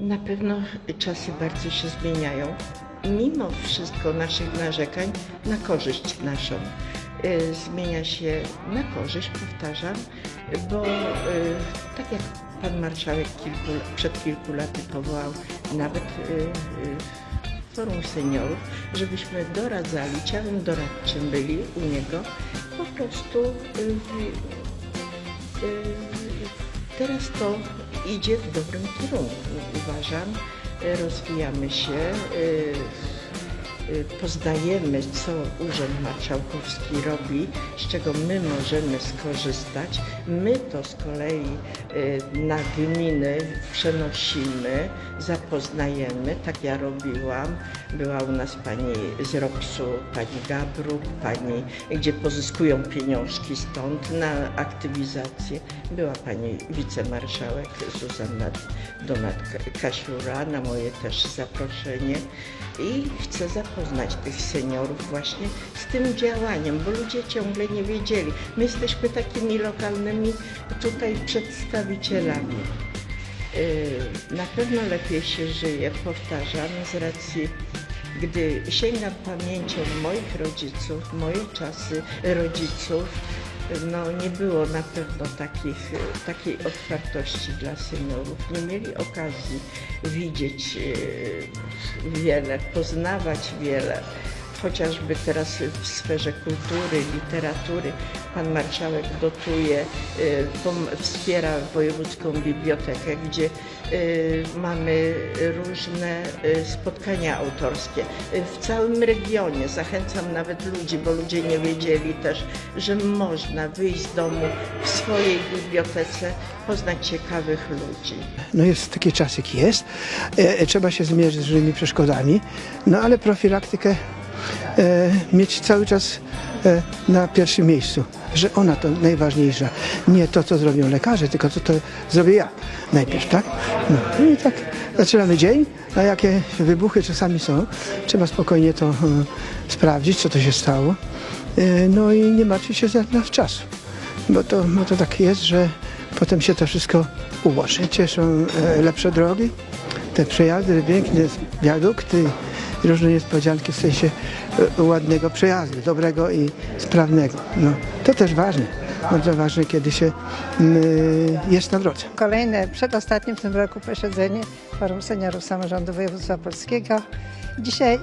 Na pewno czasy bardzo się zmieniają. Mimo wszystko naszych narzekań na korzyść naszą. Y, Zmienia się na korzyść, powtarzam, bo y, tak jak pan marszałek kilku, przed kilku laty powołał nawet y, forum seniorów, żebyśmy doradzali, ciałem doradczym byli u niego, po prostu Teraz to idzie w dobrym kierunku, uważam. Rozwijamy się, y, poznajemy, co Urząd Marszałkowski robi, z czego my możemy skorzystać. My to z kolei y, na gminy przenosimy, zapoznajemy, tak ja robiłam. Była u nas pani z ROPS-u, pani Gabruk, pani, gdzie pozyskują pieniążki stąd na aktywizację. Była pani wicemarszałek Zuzanna Donat-Kasiura, na moje też zaproszenie i chcę zapoznać tych seniorów właśnie z tym działaniem, bo ludzie ciągle nie wiedzieli. My jesteśmy takimi lokalnymi tutaj przedstawicielami. Yy, Na pewno lepiej się żyje, powtarzam, z racji, gdy sięgam pamięcią moich rodziców, moje czasy rodziców, no nie było na pewno takich, takiej otwartości dla seniorów. Nie mieli okazji widzieć yy, wiele, poznawać wiele. Chociażby teraz w sferze kultury, literatury pan marszałek dotuje, y, wspiera wojewódzką bibliotekę, gdzie y, mamy różne y, spotkania autorskie w całym regionie. Zachęcam nawet ludzi, bo ludzie nie wiedzieli też, że można wyjść z domu w swojej bibliotece, poznać ciekawych ludzi. No jest taki czas, jaki jest. E, e, trzeba się zmierzyć z różnymi przeszkodami, no ale profilaktykę mieć cały czas e, na pierwszym miejscu, że ona to najważniejsza. Nie to, co zrobią lekarze, tylko to, co zrobię ja najpierw, tak? No i tak zaczynamy dzień, a jakie wybuchy czasami są, trzeba spokojnie to e, sprawdzić, co to się stało. E, no i nie martwić się za nas czasu bo to, bo to tak jest, że potem się to wszystko ułoży. Cieszą e, lepsze drogi, te przejazdy, piękne wiadukty różne niespodzianki w sensie e, ładnego przejazdu, dobrego i sprawnego. No, to też ważne, bardzo ważne, kiedy się mm, jest na drodze. Kolejne, przedostatnie w tym roku posiedzenie Forum Seniorów Samorządu Województwa Polskiego. Dzisiaj y,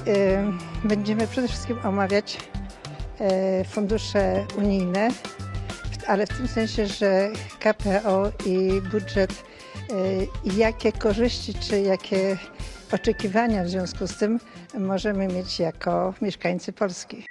będziemy przede wszystkim omawiać y, fundusze unijne, ale w tym sensie, że KPO i budżet i jakie korzyści czy jakie oczekiwania w związku z tym możemy mieć jako mieszkańcy Polski.